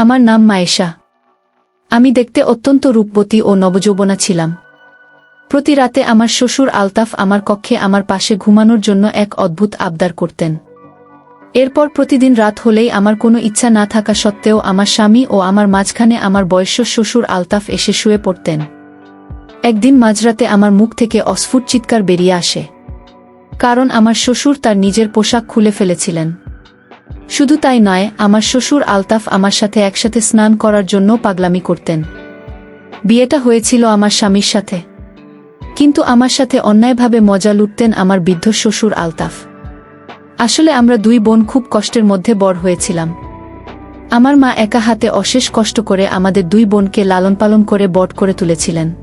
আমার নাম মায়েশা। আমি দেখতে অত্যন্ত রূপবতী ও নবযৌবনা ছিলাম। প্রতি রাতে আমার শ্বশুর আলতাফ আমার কক্ষে আমার পাশে ঘুমানোর জন্য এক অদ্ভুত আবদার করতেন। এরপর প্রতিদিন রাত হলেই আমার কোনো ইচ্ছা না থাকা সত্ত্বেও আমার স্বামী ও আমার মাঝখানে আমার বয়স্য শ্বশুর আলতাফ এসে শুয়ে পড়তেন। একদিন মাঝরাতে আমার মুখ থেকে অস্ফুট চিৎকার বেরিয়ে আসে। কারণ আমার শ্বশুর তার নিজের পোশাক খুলে ফেলেছিলেন। শুধু তাই নয়, আমার শ্বশুর আলতাফ আমার সাথে একসাথে স্নান করার জন্য পাগলামি করতেন। বিয়েটা হয়েছিল আমার স্বামীর সাথে। কিন্তু আমার সাথে অন্যায়ভাবে মজা লুটতেন আমার বৃদ্ধ শ্বশুর আলতাফ। আসলে আমরা দুই বোন খুব কষ্টের মধ্যে বড় হয়েছিলাম। আমার মা একা হাতে অশেষ কষ্ট করে আমাদের দুই বোনকে লালন পালন করে বট করে তুলেছিলেন।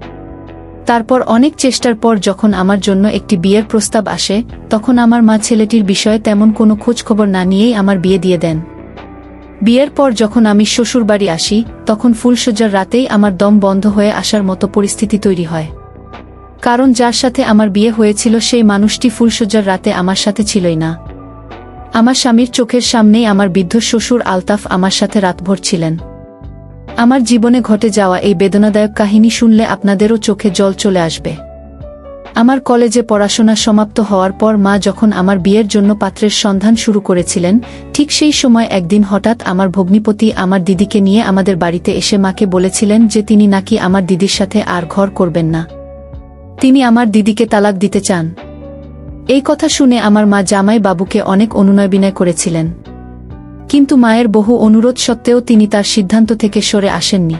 তারপর অনেক চেষ্টার পর যখন আমার জন্য একটি বিয়ের প্রস্তাব আসে, তখন আমার মা ছেলেটির বিষয়ে তেমন কোনো খোঁজখবর না নিয়েই আমার বিয়ে দিয়ে দেন। বিয়ের পর যখন আমি শ্বশুর বাড়ি আসি, তখন ফুলসজ্জার রাতেই আমার দম বন্ধ হয়ে আসার মতো পরিস্থিতি তৈরি হয়। কারণ যার সাথে আমার বিয়ে হয়েছিল সেই মানুষটি ফুলসজ্জার রাতে আমার সাথে ছিলই না। আমার স্বামীর চোখের সামনেই আমার বৃদ্ধ শ্বশুর আলতাফ আমার সাথে রাতভর ছিলেন। আমার জীবনে ঘটে যাওয়া এই বেদনাদায়ক কাহিনী শুনলে আপনাদেরও চোখে জল চলে আসবে। আমার কলেজে পড়াশোনা সমাপ্ত হওয়ার পর মা যখন আমার বিয়ের জন্য পাত্রের সন্ধান শুরু করেছিলেন, ঠিক সেই সময় একদিন হঠাৎ আমার ভগ্নিপতি আমার দিদিকে নিয়ে আমাদের বাড়িতে এসে মাকে বলেছিলেন যে তিনি নাকি আমার দিদির সাথে আর ঘর করবেন না। তিনি আমার দিদিকে তালাক দিতে চান। এই কথা শুনে আমার মা জামাই বাবুকে অনেক অনুনয় বিনয় করেছিলেন। কিন্তু মায়ের বহু অনুরোধ সত্ত্বেও তিনি তার সিদ্ধান্ত থেকে সরে আসেননি।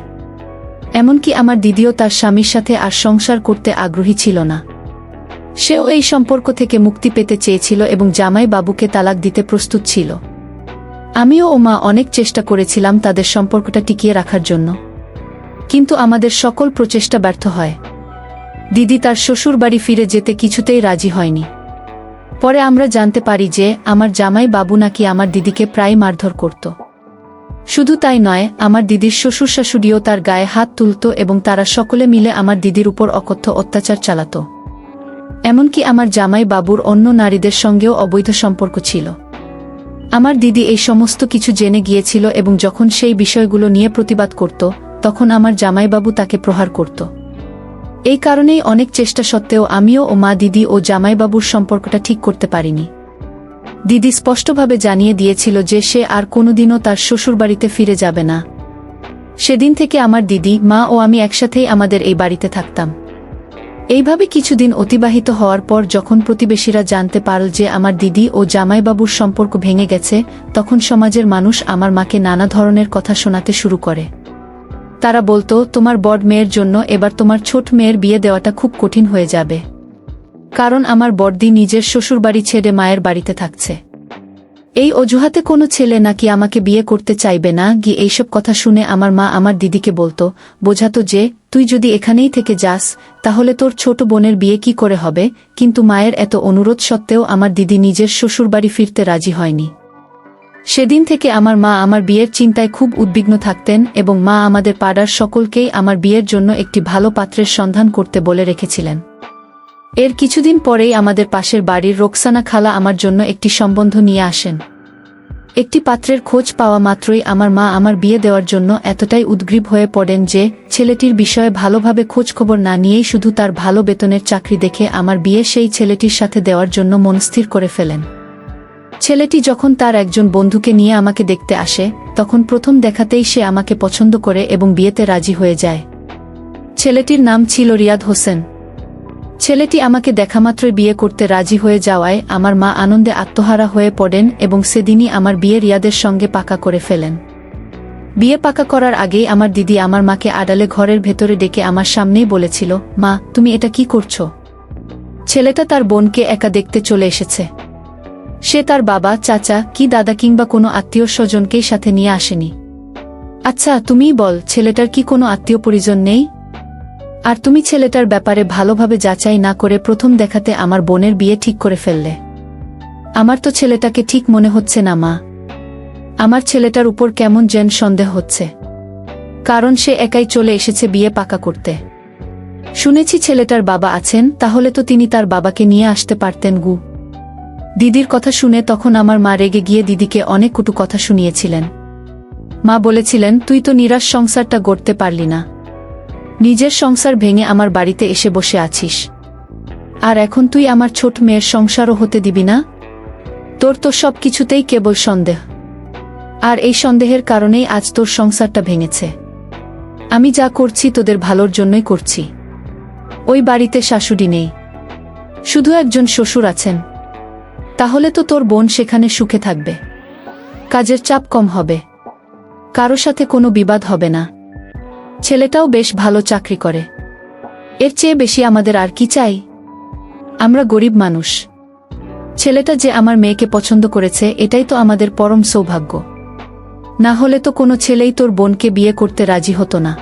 এমনকি আমার দিদিও তার স্বামীর সাথে আর সংসার করতে আগ্রহী ছিল না। সেও এই সম্পর্ক থেকে মুক্তি পেতে চেয়েছিল এবং জামাই বাবুকে তালাক দিতে প্রস্তুত ছিল। আমিও ও মা অনেক চেষ্টা করেছিলাম তাদের সম্পর্কটা টিকিয়ে রাখার জন্য। কিন্তু আমাদের সকল প্রচেষ্টা ব্যর্থ হয়। দিদি তার শ্বশুর বাড়ি ফিরে যেতে কিছুতেই রাজি হয়নি। পরে আমরা জানতে পারি যে, আমার জামাই বাবু নাকি আমার দিদিকে প্রায় মারধর করত। শুধু তাই নয়, আমার দিদির শ্বশুর শাশুড়িও তার গায়ে হাত তুলত এবং তারা সকলে মিলে আমার দিদির উপর অকথ্য অত্যাচার চালাত। এমনকি আমার জামাই বাবুর অন্য নারীদের সঙ্গেও অবৈধ সম্পর্ক ছিল। আমার দিদি এই সমস্ত কিছু জেনে গিয়েছিল এবং যখন সেই বিষয়গুলো নিয়ে প্রতিবাদ করত, তখন আমার জামাইবাবু তাকে প্রহার করত। এই কারণেই অনেক চেষ্টা সত্ত্বেও আমিও ও মা দিদি ও জামাইবাবুর সম্পর্কটা ঠিক করতে পারিনি। দিদি স্পষ্টভাবে জানিয়ে দিয়েছিল যে সে আর কোনোদিনও তার শ্বশুরবাড়িতে ফিরে যাবে না। সেদিন থেকে আমার দিদি, মা ও আমি একসাথেই আমাদের এই বাড়িতে থাকতাম। এইভাবে কিছুদিন অতিবাহিত হওয়ার পর যখন প্রতিবেশীরা জানতে পারল যে আমার দিদি ও জামাইবাবুর সম্পর্ক ভেঙে গেছে, তখন সমাজের মানুষ আমার মাকে নানা ধরনের কথা শোনাতে শুরু করে। তারা বলতো, তোমার বড় মেয়ের জন্য এবার তোমার ছোট মেয়ের বিয়ে দেওয়াটা খুব কঠিন হয়ে যাবে। কারণ আমার বড়দি নিজের শ্বশুরবাড়ি ছেড়ে মায়ের বাড়িতে থাকছে। এই অজুহাতে কোনো ছেলে নাকি আমাকে বিয়ে করতে চাইবে না? গিয়ে এইসব কথা শুনে আমার মা আমার দিদিকে বলতো, বোঝাতো যে, তুই যদি এখানেই থেকে যাস, তাহলে তোর ছোট বোনের বিয়ে কি করে হবে? কিন্তু মায়ের এত অনুরোধ সত্ত্বেও আমার দিদি নিজের শ্বশুরবাড়ি ফিরতে রাজি হয়নি। সেদিন থেকে আমার মা আমার বিয়ের চিন্তায় খুব উদ্বিগ্ন থাকতেন এবং মা আমাদের পাড়ার সকলকেই আমার বিয়ের জন্য একটি ভালো পাত্রের সন্ধান করতে বলে রেখেছিলেন। এর কিছুদিন পরেই আমাদের পাশের বাড়ির রোকসানা খালা আমার জন্য একটি সম্বন্ধ নিয়ে আসেন। একটি পাত্রের খোঁজ পাওয়া মাত্রই আমার মা আমার বিয়ে দেওয়ার জন্য এতটাই উদ্গ্রীব হয়ে পড়েন যে ছেলেটির বিষয়ে ভালোভাবে খোঁজখবর না নিয়েই শুধু তার ভালো বেতনের চাকরি দেখে আমার বিয়ে সেই ছেলেটির সাথে দেওয়ার জন্য মনস্থির করে ফেলেন। ছেলেটি যখন তার একজন বন্ধুকে নিয়ে আমাকে দেখতে আসে, তখন প্রথম দেখাতেই সে আমাকে পছন্দ করে এবং বিয়েতে রাজি হয়ে যায়। ছেলেটির নাম ছিল রিয়াদ হোসেন। ছেলেটি আমাকে দেখামাত্রই বিয়ে করতে রাজি হয়ে যাওয়ায় আমার মা আনন্দে আত্মহারা হয়ে পড়েন এবং সেদিনই আমার বিয়ে রিয়াদের সঙ্গে পাকা করে ফেলেন। বিয়ে পাকা করার আগেই আমার দিদি আমার মাকে আড়ালে ঘরের ভেতরে ডেকে আমার সামনেই বলেছিল, মা, তুমি এটা কি করছ? ছেলেটা তার বোনকে একা দেখতে চলে এসেছে। সে তার বাবা, চাচা, কি দাদা কিংবা কোনো আত্মীয় স্বজনকেই সাথে নিয়ে আসেনি। আচ্ছা তুমিই বল, ছেলেটার কি কোনো আত্মীয় পরিজন নেই? আর তুমি ছেলেটার ব্যাপারে ভালোভাবে যাচাই না করে প্রথম দেখাতে আমার বোনের বিয়ে ঠিক করে ফেললে। আমার তো ছেলেটাকে ঠিক মনে হচ্ছে না, মা। আমার ছেলেটার উপর কেমন যেন সন্দেহ হচ্ছে। কারণ সে একাই চলে এসেছে বিয়ে পাকা করতে। শুনেছি ছেলেটার বাবা আছেন, তাহলে তো তিনি তার বাবাকে নিয়ে আসতে পারতেন, গু। দিদির কথা শুনে তখন আমার মা রেগে গিয়ে দিদিকে অনেক কুটু কথা শুনিয়েছিলেন। মা বলেছিলেন, তুই তো নিরাশ সংসারটা গড়তে পারলি না। নিজের সংসার ভেঙে আমার বাড়িতে এসে বসে আছিস। আর এখন তুই আমার ছোট মেয়ের সংসারও হতে দিবি না? তোর তো সব কিছুতেই কেবল সন্দেহ। আর এই সন্দেহের কারণেই আজ তোর সংসারটা ভেঙেছে। আমি যা করছি তোদের ভালোর জন্যই করছি। ওই বাড়িতে শাশুড়ি নেই। শুধু একজন শ্বশুর আছেন। তাহলে তো তোর বোন সেখানে সুখে থাকবে। কাজের চাপ কম হবে। কারও সাথে কোনো বিবাদ হবে না। ছেলেটাও বেশ ভালো চাকরি করে। এর চেয়ে বেশি আমাদের আর কি চাই? আমরা গরিব মানুষ। ছেলেটা যে আমার মেয়েকে পছন্দ করেছে, এটাই তো আমাদের পরম সৌভাগ্য। না হলে তো কোনো ছেলেই তোর বোনকে বিয়ে করতে রাজি হতো না।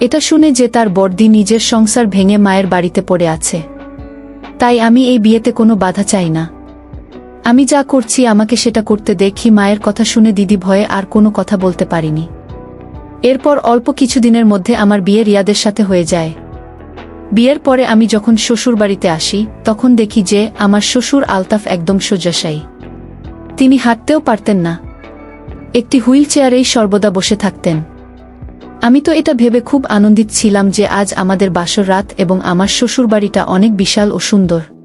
এটা শুনে যে তার বর্দি নিজের সংসার ভেঙে মায়ের বাড়িতে পড়ে আছে। তাই আমি এই বিয়েতে কোনো বাধা চাই না। আমি যা করছি আমাকে সেটা করতে দেখি, মায়ের কথা শুনে দিদি ভয়ে আর কোনো কথা বলতে পারিনি। এরপর অল্প কিছুদিনের মধ্যে আমার বিয়ে রিয়াদের সাথে হয়ে যায়। বিয়ের পরে আমি যখন শ্বশুর বাড়িতে আসি, তখন দেখি যে আমার শ্বশুর আলতাফ একদম সোজাসাই তিনি হাঁটতেও পারতেন না। একটি হুইল চেয়ারেই সর্বদা বসে থাকতেন। আমি তো এটা ভেবে খুব আনন্দিত ছিলাম যে আজ আমাদের বাসর রাত এবং আমার শ্বশুর বাড়িটা অনেক বিশাল ও সুন্দর।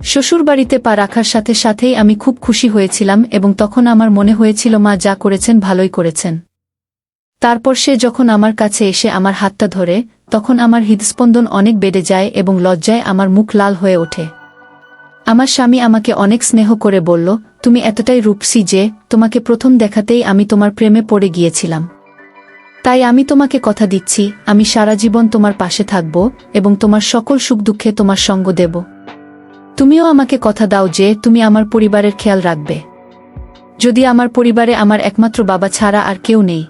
শ্বশুর বাড়িতে পা রাখার সাথে সাথেই আমি খুব খুশি হয়েছিলাম এবং তখন আমার মনে হয়েছিল, মা, যা করেছেন ভালোই করেছেন। তারপর সে যখন আমার কাছে এসে আমার হাতটা ধরে, তখন আমার হৃদস্পন্দন অনেক বেড়ে যায় এবং লজ্জায় আমার মুখ লাল হয়ে ওঠে। আমার স্বামী আমাকে অনেক স্নেহ করে বলল, তুমি এতটাই রূপসী যে, তোমাকে প্রথম দেখাতেই আমি তোমার প্রেমে পড়ে গিয়েছিলাম। তাই আমি তোমাকে কথা দিচ্ছি, আমি সারা জীবন তোমার পাশে থাকব এবং তোমার সকল সুখ দুঃখে তোমার সঙ্গ দেব। তুমিও আমাকে কথা দাও যে তুমি আমার পরিবারের খেয়াল রাখবে। যদি আমার পরিবারে আমার একমাত্র বাবা ছাড়া আর কেউ নেই।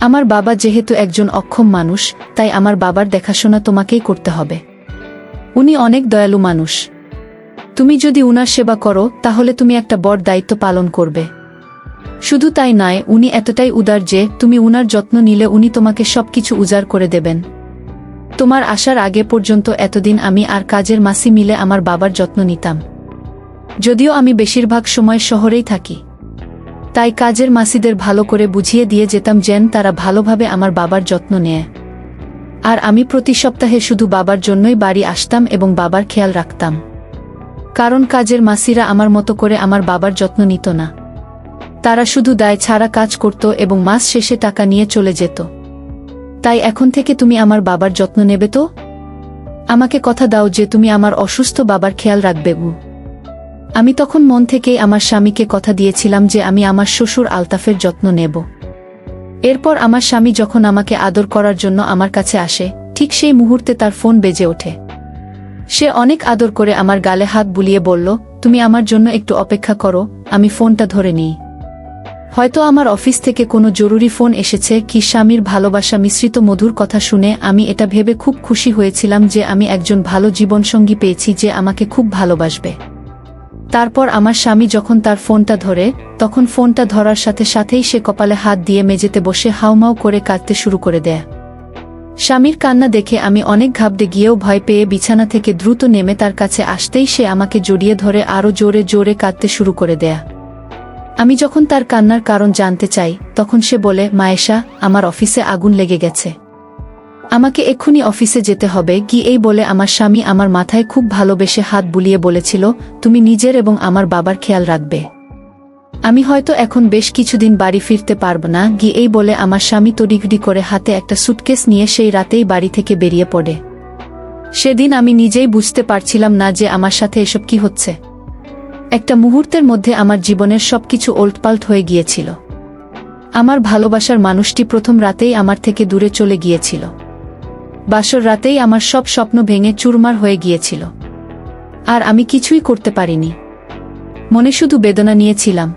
আমার বাবা যেহেতু একজন অক্ষম মানুষ, তাই আমার বাবার দেখাশোনা তোমাকেই করতে হবে। উনি অনেক দয়ালু মানুষ। তুমি যদি উনার সেবা করো, তাহলে তুমি একটা বড় দায়িত্ব পালন করবে। শুধু তাই নয়, উনি এতটাই উদার যে তুমি উনার যত্ন নিলে উনি তোমাকে সবকিছু উজাড় করে দেবেন। তোমার আসার আগে পর্যন্ত এতদিন আমি আর কাজের মাসি মিলে আমার বাবার যত্ন নিতাম। যদিও আমি বেশিরভাগ সময় শহরেই থাকি। তাই কাজের মাসিদের ভালো করে বুঝিয়ে দিয়ে যেতাম যেন তারা ভালোভাবে আমার বাবার যত্ন নেয়। আর আমি প্রতি সপ্তাহে শুধু বাবার জন্যই বাড়ি আসতাম এবং বাবার খেয়াল রাখতাম। কারণ কাজের মাসিরা আমার মতো করে আমার বাবার যত্ন নিত না। তারা শুধু দায় ছাড়া কাজ করত এবং মাস শেষে টাকা নিয়ে চলে যেত। তাই এখন থেকে তুমি আমার বাবার যত্ন নেবে তো? আমাকে কথা দাও যে তুমি আমার অসুস্থ বাবার খেয়াল রাখবে। গু আমি তখন মন থেকেই আমার স্বামীকে কথা দিয়েছিলাম যে আমি আমার শ্বশুর আলতাফের যত্ন নেব। এরপর আমার স্বামী যখন আমাকে আদর করার জন্য আমার কাছে আসে, ঠিক সেই মুহূর্তে তার ফোন বেজে ওঠে। সে অনেক আদর করে আমার গালে হাত বুলিয়ে বলল, তুমি আমার জন্য একটু অপেক্ষা করো, আমি ফোনটা ধরে নিই। হয়তো আমার অফিস থেকে কোনো জরুরি ফোন এসেছে কি স্বামীর ভালোবাসা মিশ্রিত মধুর কথা শুনে আমি এটা ভেবে খুব খুশি হয়েছিলাম যে আমি একজন ভালো জীবনসঙ্গী পেয়েছি যে আমাকে খুব ভালোবাসবে। তারপর আমার স্বামী যখন তার ফোনটা ধরে, তখন ফোনটা ধরার সাথে সাথেই সে কপালে হাত দিয়ে মেঝেতে বসে হাউমাউ করে কাঁদতে শুরু করে দেয়। স্বামীর কান্না দেখে আমি অনেক ঘাবড়ে গিয়েও ভয় পেয়ে বিছানা থেকে দ্রুত নেমে তার কাছে আসতেই সে আমাকে জড়িয়ে ধরে আরও জোরে জোরে কাঁদতে শুরু করে দেয়া। আমি যখন তার কান্নার কারণ জানতে চাই, তখন সে বলে, মায়েশা, আমার অফিসে আগুন লেগে গেছে। আমাকে এক্ষুনি অফিসে যেতে হবে। কি এই বলে, আমার স্বামী আমার মাথায় খুব ভালোবেসে হাত বুলিয়ে বলেছিল, তুমি নিজের এবং আমার বাবার খেয়াল রাখবে। আমি হয়তো এখন বেশ কিছুদিন বাড়ি ফিরতে পারব না। গি এই বলে, আমার স্বামী তড়িগড়ি করে হাতে একটা সুটকেস নিয়ে সেই রাতেই বাড়ি থেকে বেরিয়ে পড়ে। সেদিন আমি নিজেই বুঝতে পারছিলাম না যে আমার সাথে এসব কি হচ্ছে। একটা মুহূর্তের মধ্যে আমার জীবনের সবকিছু ওল্টপাল্ট হয়ে গিয়েছিল। আমার ভালোবাসার মানুষটি প্রথম রাতেই আমার থেকে দূরে চলে গিয়েছিল। বাসর রাতেই আমার সব স্বপ্ন ভেঙে চুরমার হয়ে গিয়েছিল। আর আমি কিছুই করতে পারিনি। মনে শুধু বেদনা নিয়েছিলাম।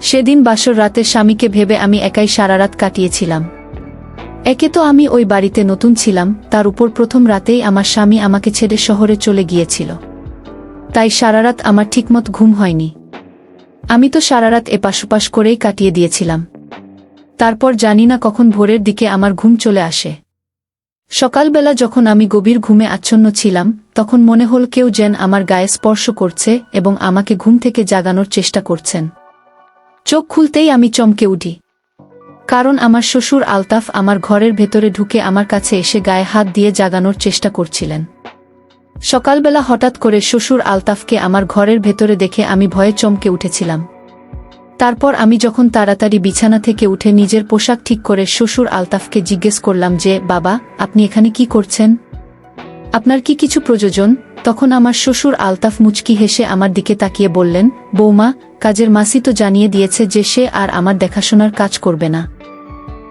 সেদিন বাসর রাতে স্বামীকে ভেবে আমি একাই সারা রাত কাটিয়েছিলাম। একে তো আমি ওই বাড়িতে নতুন ছিলাম, তার উপর প্রথম রাতেই আমার স্বামী আমাকে ছেড়ে শহরে চলে গিয়েছিল। তাই সারা রাত আমার ঠিকমত ঘুম হয়নি। আমি তো সারা রাত এপাশ করেই কাটিয়ে দিয়েছিলাম। তারপর জানি না কখন ভোরের দিকে আমার ঘুম চলে আসে। সকালবেলা যখন আমি গভীর ঘুমে আচ্ছন্ন ছিলাম, তখন মনে হল কেউ যেন আমার গায়ে স্পর্শ করছে এবং আমাকে ঘুম থেকে জাগানোর চেষ্টা করছেন। চোখ খুলতেই আমি চমকে উঠি। কারণ আমার শ্বশুর আলতাফ আমার ঘরের ভেতরে ঢুকে আমার কাছে এসে গায়ে হাত দিয়ে জাগানোর চেষ্টা করছিলেন। সকালবেলা হঠাৎ করে শ্বশুর আলতাফকে আমার ঘরের ভেতরে দেখে আমি ভয়ে চমকে উঠেছিলাম। তারপর আমি যখন তাড়াতাড়ি বিছানা থেকে উঠে নিজের পোশাক ঠিক করে শ্বশুর আলতাফকে জিজ্ঞেস করলাম যে, বাবা, আপনি এখানে কি করছেন? আপনার কি কিছু প্রয়োজন? তখন আমার শ্বশুর আলতাফ মুচকি হেসে আমার দিকে তাকিয়ে বললেন, বৌমা, কাজের মাসি তো জানিয়ে দিয়েছে যে সে আর আমার দেখাশোনার কাজ করবে না।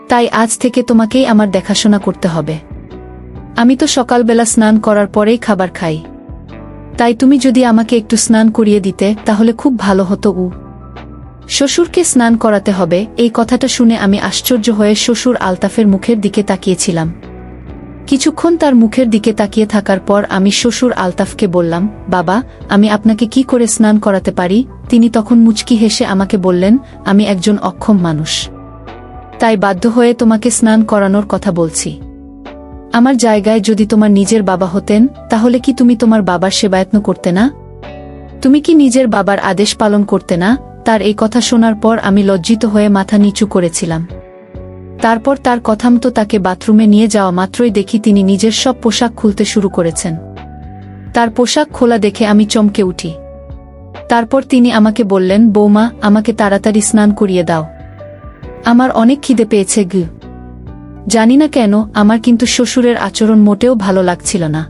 তাই আজ থেকে তোমাকেই আমার দেখাশোনা করতে হবে। আমি তো সকালবেলা স্নান করার পরেই খাবার খাই। তাই তুমি যদি আমাকে একটু স্নান করিয়ে দিতে, তাহলে খুব ভালো হতো, উ। শ্বশুরকে স্নান করাতে হবে, এই কথাটা শুনে আমি আশ্চর্য হয়ে শ্বশুর আলতাফের মুখের দিকে তাকিয়েছিলাম। কিছুক্ষণ তার মুখের দিকে তাকিয়ে থাকার পর আমি শ্বশুর আলতাফকে বললাম, বাবা, আমি আপনাকে কি করে স্নান করাতে পারি? তিনি তখন মুচকি হেসে আমাকে বললেন, আমি একজন অক্ষম মানুষ। তাই বাধ্য হয়ে তোমাকে স্নান করানোর কথা বলছি। আমার জায়গায় যদি তোমার নিজের বাবা হতেন, তাহলে কি তুমি তোমার বাবার সেবায়ত্ন করতে না? তুমি কি নিজের বাবার আদেশ পালন করতে না? তার এই কথা শোনার পর আমি লজ্জিত হয়ে মাথা নিচু করেছিলাম। তারপর তার কথামতো তাকে বাথরুমে নিয়ে যাওয়া মাত্রই দেখি তিনি নিজের সব পোশাক খুলতে শুরু করেছেন। তার পোশাক খোলা দেখে আমি চমকে উঠি। তারপর তিনি আমাকে বললেন, বৌমা, আমাকে তাড়াতাড়ি স্নান করিয়ে দাও। আমার অনেক খিদে পেয়েছে, গু। জানি না কেন, আমার কিন্তু শ্বশুরের আচরণ মোটেও ভালো লাগছিল না।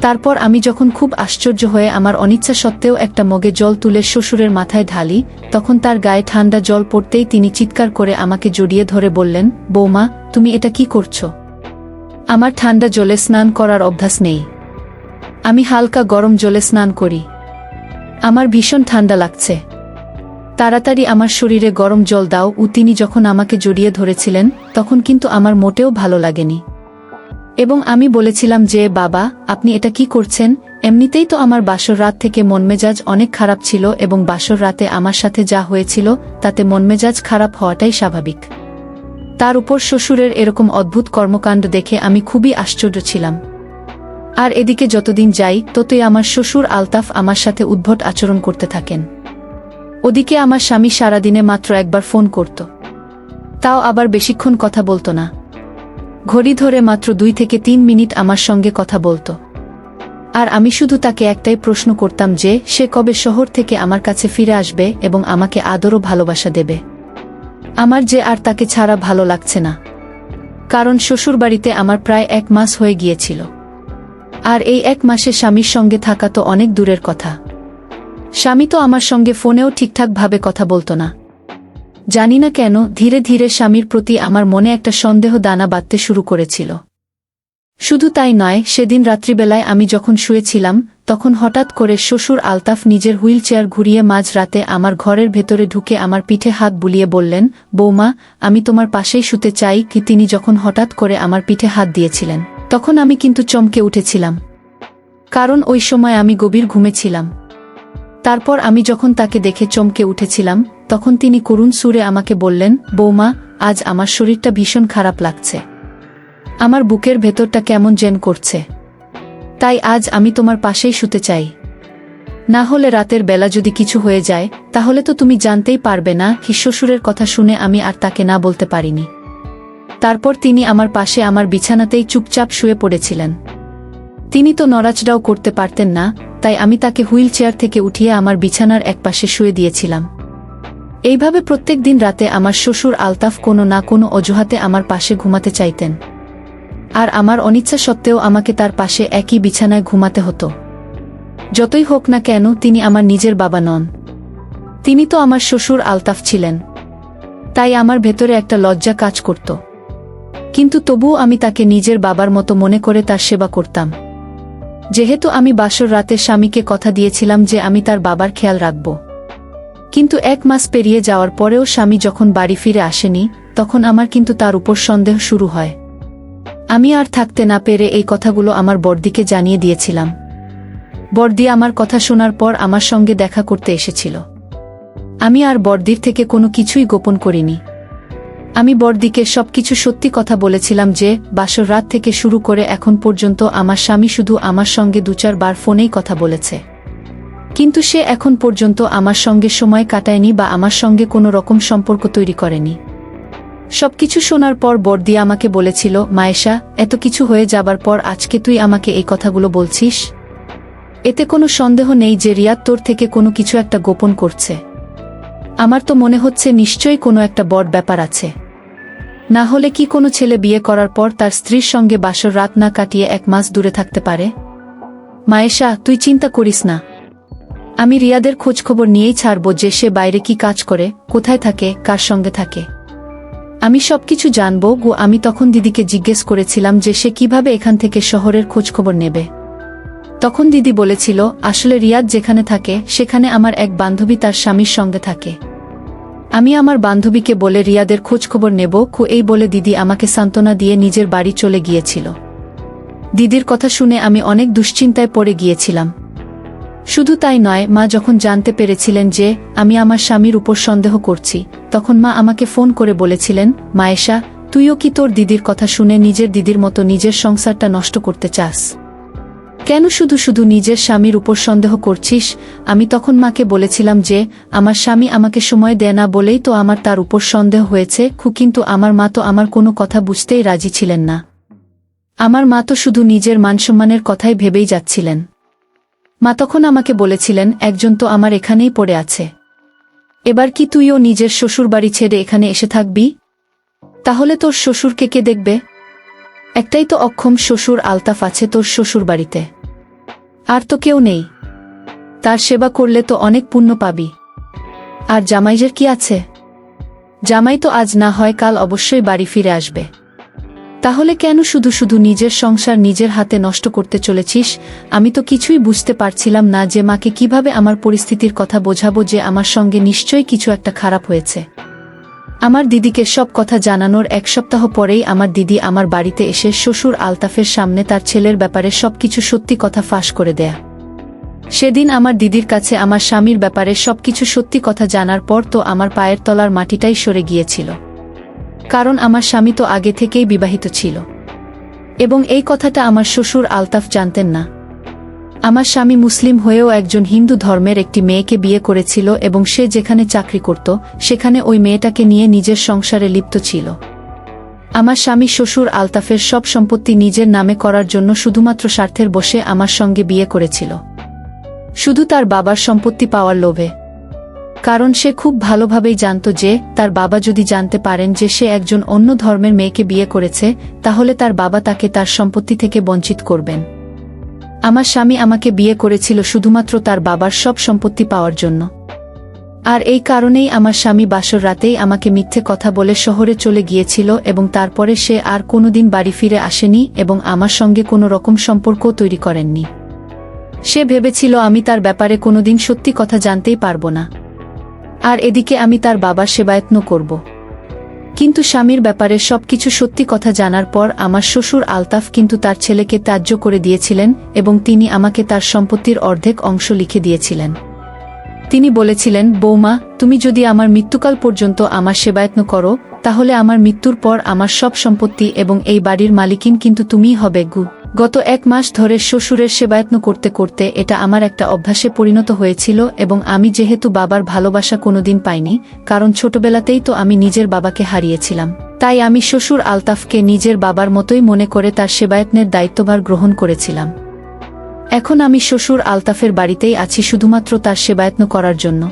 তারপর আমি যখন খুব আশ্চর্য হয়ে আমার অনিচ্ছা সত্ত্বেও একটা মগে জল তুলে শ্বশুরের মাথায় ঢালি, তখন তার গায়ে ঠান্ডা জল পড়তেই তিনি চিৎকার করে আমাকে জড়িয়ে ধরে বললেন, বৌমা, তুমি এটা কি করছ? আমার ঠান্ডা জলে স্নান করার অভ্যাস নেই। আমি হালকা গরম জলে স্নান করি। আমার ভীষণ ঠান্ডা লাগছে। তাড়াতাড়ি আমার শরীরে গরম জল দাও ও তিনি যখন আমাকে জড়িয়ে ধরেছিলেন, তখন কিন্তু আমার মোটেও ভালো লাগেনি। এবং আমি বলেছিলাম যে, বাবা, আপনি এটা কি করছেন? এমনিতেই তো আমার বাসর রাত থেকে মনমেজাজ অনেক খারাপ ছিল এবং বাসর রাতে আমার সাথে যা হয়েছিল, তাতে মনমেজাজ খারাপ হওয়াটাই স্বাভাবিক। তার উপর শ্বশুরের এরকম অদ্ভুত কর্মকাণ্ড দেখে আমি খুবই আশ্চর্য ছিলাম। আর এদিকে যতদিন যাই, ততই আমার শ্বশুর আলতাফ আমার সাথে উদ্ভট আচরণ করতে থাকেন। ওদিকে আমার স্বামী সারাদিনে মাত্র একবার ফোন করত। তাও আবার বেশিক্ষণ কথা বলতো না। ঘড়ি ধরে মাত্র দুই থেকে তিন মিনিট আমার সঙ্গে কথা বলতো। আর আমি শুধু তাকে একটাই প্রশ্ন করতাম যে, সে কবে শহর থেকে আমার কাছে ফিরে আসবে এবং আমাকে আদরও ভালোবাসা দেবে। আমার যে আর তাকে ছাড়া ভালো লাগছে না। কারণ শ্বশুরবাড়িতে আমার প্রায় এক মাস হয়ে গিয়েছিল। আর এই এক মাসে স্বামীর সঙ্গে থাকা তো অনেক দূরের কথা। স্বামী তো আমার সঙ্গে ফোনেও ঠিকঠাকভাবে কথা বলতো না। জানি না কেন ধীরে ধীরে স্বামীর প্রতি আমার মনে একটা সন্দেহ দানা বাঁধতে শুরু করেছিল। শুধু তাই নয়, সেদিন রাত্রিবেলায় আমি যখন শুয়েছিলাম, তখন হঠাৎ করে শ্বশুর আলতাফ নিজের হুইল চেয়ার ঘুরিয়ে মাঝ রাতে আমার ঘরের ভেতরে ঢুকে আমার পিঠে হাত বুলিয়ে বললেন, বৌমা, আমি তোমার পাশেই শুতে চাই। কি তিনি যখন হঠাৎ করে আমার পিঠে হাত দিয়েছিলেন, তখন আমি কিন্তু চমকে উঠেছিলাম। কারণ ওই সময় আমি গভীর ঘুমেছিলাম তারপর আমি যখন তাকে দেখে চমকে উঠেছিলাম, তখন তিনি করুণ সুরে আমাকে বললেন, বৌমা, আজ আমার শরীরটা ভীষণ খারাপ লাগছে। আমার বুকের ভেতরটা কেমন জেন করছে। তাই আজ আমি তোমার পাশেই শুতে চাই। না হলে রাতের বেলা যদি কিছু হয়ে যায়, তাহলে তো তুমি জানতেই পারবে না কি শ্বশুরের কথা শুনে আমি আর তাকে না বলতে পারিনি। তারপর তিনি আমার পাশে আমার বিছানাতেই চুপচাপ শুয়ে পড়েছিলেন। তিনি তো নড়াচড়াও করতে পারতেন না তাই আমি তাকে হুইল চেয়ার থেকে উঠিয়ে আমার বিছানার একপাশে শুয়ে দিয়েছিলাম। এইভাবে প্রত্যেক দিন রাতে আমার শ্বশুর আলতাফ কোনো না কোনো অজুহাতে আমার পাশে ঘুমাতে চাইতেন। আর আমার অনিচ্ছা সত্ত্বেও আমাকে তার পাশে একই বিছানায় ঘুমাতে হতো। যতই হোক না কেন তিনি আমার নিজের বাবা নন। তিনি তো আমার শ্বশুর আলতাফ ছিলেন। তাই আমার ভেতরে একটা লজ্জা কাজ করত। কিন্তু তবুও আমি তাকে নিজের বাবার মতো মনে করে তার সেবা করতাম। যেহেতু আমি বাসর রাতে স্বামীকে কথা দিয়েছিলাম যে আমি তার বাবার খেয়াল রাখব। কিন্তু এক মাস পেরিয়ে যাওয়ার পরেও স্বামী যখন বাড়ি ফিরে আসেনি, তখন আমার কিন্তু তার উপর সন্দেহ শুরু হয়। আমি আর থাকতে না পেরে এই কথাগুলো আমার বর্দিকে জানিয়ে দিয়েছিলাম। বর্দি আমার কথা শোনার পর আমার সঙ্গে দেখা করতে এসেছিল। আমি আর বর্দির থেকে কোনো কিছুই গোপন করিনি। আমি বর্দিকে সবকিছু সত্যি কথা বলেছিলাম যে, বাসর রাত থেকে শুরু করে এখন পর্যন্ত আমার স্বামী শুধু আমার সঙ্গে দু চারবার ফোনেই কথা বলেছে। কিন্তু সে এখন পর্যন্ত আমার সঙ্গে সময় কাটায়নি বা আমার সঙ্গে কোনো রকম সম্পর্ক তৈরি করেনি। সবকিছু শোনার পর বর্দি আমাকে বলেছিল, মায়েশা, এত কিছু হয়ে যাবার পর আজকে তুই আমাকে এই কথাগুলো বলছিস? এতে কোনো সন্দেহ নেই যে রিয়াদ তোর থেকে কোনো কিছু একটা গোপন করছে। আমার তো মনে হচ্ছে নিশ্চয়ই কোনো একটা বড় ব্যাপার আছে। না হলে কি কোনো ছেলে বিয়ে করার পর তার স্ত্রীর সঙ্গে বাসর রাত না কাটিয়ে এক মাস দূরে থাকতে পারে? মায়েশা, তুই চিন্তা করিস না। আমি রিয়াদের খোঁজখবর নিয়েই ছাড়ব যে সে বাইরে কি কাজ করে, কোথায় থাকে, কার সঙ্গে থাকে। আমি সবকিছু জানব গো, আমি তখন দিদিকে জিজ্ঞেস করেছিলাম যে সে কীভাবে এখান থেকে শহরের খোঁজখবর নেবে। তখন দিদি বলেছিল, আসলে রিয়াদ যেখানে থাকে, সেখানে আমার এক বান্ধবী তার স্বামীর সঙ্গে থাকে। আমি আমার বান্ধবীকে বলে রিয়াদের খোঁজখবর নেব, কু এই বলে দিদি আমাকে সান্ত্বনা দিয়ে নিজের বাড়ি চলে গিয়েছিল। দিদির কথা শুনে আমি অনেক দুশ্চিন্তায় পড়ে গিয়েছিলাম। শুধু তাই নয়, মা যখন জানতে পেরেছিলেন যে, আমি আমার স্বামীর উপর সন্দেহ করছি, তখন মা আমাকে ফোন করে বলেছিলেন, মায়েশা, তুইও কি তোর দিদির কথা শুনে নিজের দিদির মতো নিজের সংসারটা নষ্ট করতে চাস? কেন শুধু শুধু নিজের স্বামীর উপর সন্দেহ করছিস? আমি তখন মাকে বলেছিলাম যে, আমার স্বামী আমাকে সময় দেয় না বলেই তো আমার তার উপর সন্দেহ হয়েছে, কিন্তু আমার মা তো আমার কোনো কথা বুঝতেই রাজি ছিলেন না। আমার মা তো শুধু নিজের মানসম্মানের কথাই ভেবেই যাচ্ছিলেন। মা তখন আমাকে বলেছিলেন, একজন তো আমার এখানেই পড়ে আছে। এবার কি তুইও নিজের শ্বশুর বাড়ি ছেড়ে এখানে এসে থাকবি? তাহলে তোর শ্বশুরকে কে দেখবে? একটাই তো অক্ষম শ্বশুর আলতাফ আছে তোর শ্বশুর বাড়িতে আর তো কেউ নেই। তার সেবা করলে তো অনেক পুণ্য পাবি। আর জামাইজের কি আছে? জামাই তো আজ না হয় কাল অবশ্যই বাড়ি ফিরে আসবে। তাহলে কেন শুধু শুধু নিজের সংসার নিজের হাতে নষ্ট করতে চলেছিস? আমি তো কিছুই বুঝতে পারছিলাম না যে মাকে কীভাবে আমার পরিস্থিতির কথা বোঝাবো যে আমার সঙ্গে নিশ্চয়ই কিছু একটা খারাপ হয়েছে। আমার দিদিকে সব কথা জানানোর এক সপ্তাহ পরেই আমার দিদি আমার বাড়িতে এসে শ্বশুর আলতাফের সামনে তার ছেলের ব্যাপারে সবকিছু সত্যি কথা ফাঁস করে দেয়া। সেদিন আমার দিদির কাছে আমার স্বামীর ব্যাপারে সবকিছু সত্যি কথা জানার পর তো আমার পায়ের তলার মাটিটাই সরে গিয়েছিল। কারণ আমার স্বামী তো আগে থেকেই বিবাহিত ছিল। এবং এই কথাটা আমার শ্বশুর আলতাফ জানতেন না। আমার স্বামী মুসলিম হয়েও একজন হিন্দু ধর্মের একটি মেয়েকে বিয়ে করেছিল এবং সে যেখানে চাকরি করত, সেখানে ওই মেয়েটাকে নিয়ে নিজের সংসারে লিপ্ত ছিল। আমার স্বামী শ্বশুর আলতাফের সব সম্পত্তি নিজের নামে করার জন্য শুধুমাত্র স্বার্থের বসে আমার সঙ্গে বিয়ে করেছিল। শুধু তার বাবার সম্পত্তি পাওয়ার লোভে। কারণ সে খুব ভালোভাবেই জানত যে, তার বাবা যদি জানতে পারেন যে সে একজন অন্য ধর্মের মেয়েকে বিয়ে করেছে, তাহলে তার বাবা তাকে তার সম্পত্তি থেকে বঞ্চিত করবেন। আমার স্বামী আমাকে বিয়ে করেছিল শুধুমাত্র তার বাবার সব সম্পত্তি পাওয়ার জন্য। আর এই কারণেই আমার স্বামী বাসর রাতেই আমাকে মিথ্যে কথা বলে শহরে চলে গিয়েছিল এবং তারপরে সে আর কোনোদিন বাড়ি ফিরে আসেনি এবং আমার সঙ্গে কোনো রকম সম্পর্ক তৈরি করেননি। সে ভেবেছিল আমি তার ব্যাপারে কোনোদিন সত্যি কথা জানতেই পারব না। আর এদিকে আমি তার বাবার সেবায়ত্ন করব। কিন্তু স্বামীর ব্যাপারে সবকিছু সত্যি কথা জানার পর আমার শ্বশুর আলতাফ কিন্তু তার ছেলেকে ত্যায্য করে দিয়েছিলেন এবং তিনি আমাকে তার সম্পত্তির অর্ধেক অংশ লিখে দিয়েছিলেন। তিনি বলেছিলেন, বৌমা, তুমি যদি আমার মৃত্যুকাল পর্যন্ত আমার সেবায়ত্ন করো, তাহলে আমার মৃত্যুর পর আমার সব সম্পত্তি এবং এই বাড়ির মালিকিন কিন্তু তুমিই হবে গু। গত এক মাস ধরে শ্বশুরের সেবায়ত্ন করতে করতে এটা আমার একটা অভ্যাসে পরিণত হয়েছিল এবং আমি যেহেতু বাবার ভালোবাসা কোনোদিন পাইনি, কারণ ছোটবেলাতেই তো আমি নিজের বাবাকে হারিয়েছিলাম। তাই আমি শ্বশুর আলতাফকে নিজের বাবার মতোই মনে করে তার সেবায়ত্নের দায়িত্বভার গ্রহণ করেছিলাম। এখন আমি শ্বশুর আলতাফের বাড়িতেই আছি শুধুমাত্র তার সেবায়ত্ন করার জন্য।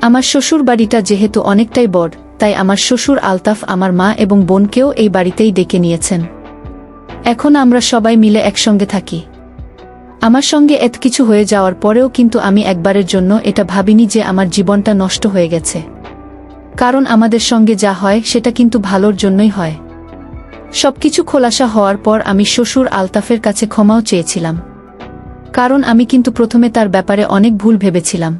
আমার শ্বশুর বাড়িটা যেহেতু অনেকটাই বড়, তাই আমার শ্বশুর আলতাফ আমার মা এবং বোনকেও এই বাড়িতেই ডেকে নিয়েছেন। এখন আমরা সবাই মিলে একসঙ্গে থাকি। আমার সঙ্গে এত কিছু হয়ে যাওয়ার পরেও কিন্তু আমি একবারের জন্য এটা ভাবিনি যে আমার জীবনটা নষ্ট হয়ে গেছে। কারণ আমাদের সঙ্গে যা হয়, সেটা কিন্তু ভালোর জন্যই হয়। সবকিছু খোলাসা হওয়ার পর আমি শ্বশুর আলতাফের কাছে ক্ষমাও চেয়েছিলাম। কারণ আমি কিন্তু প্রথমে তার ব্যাপারে অনেক ভুল ভেবেছিলাম।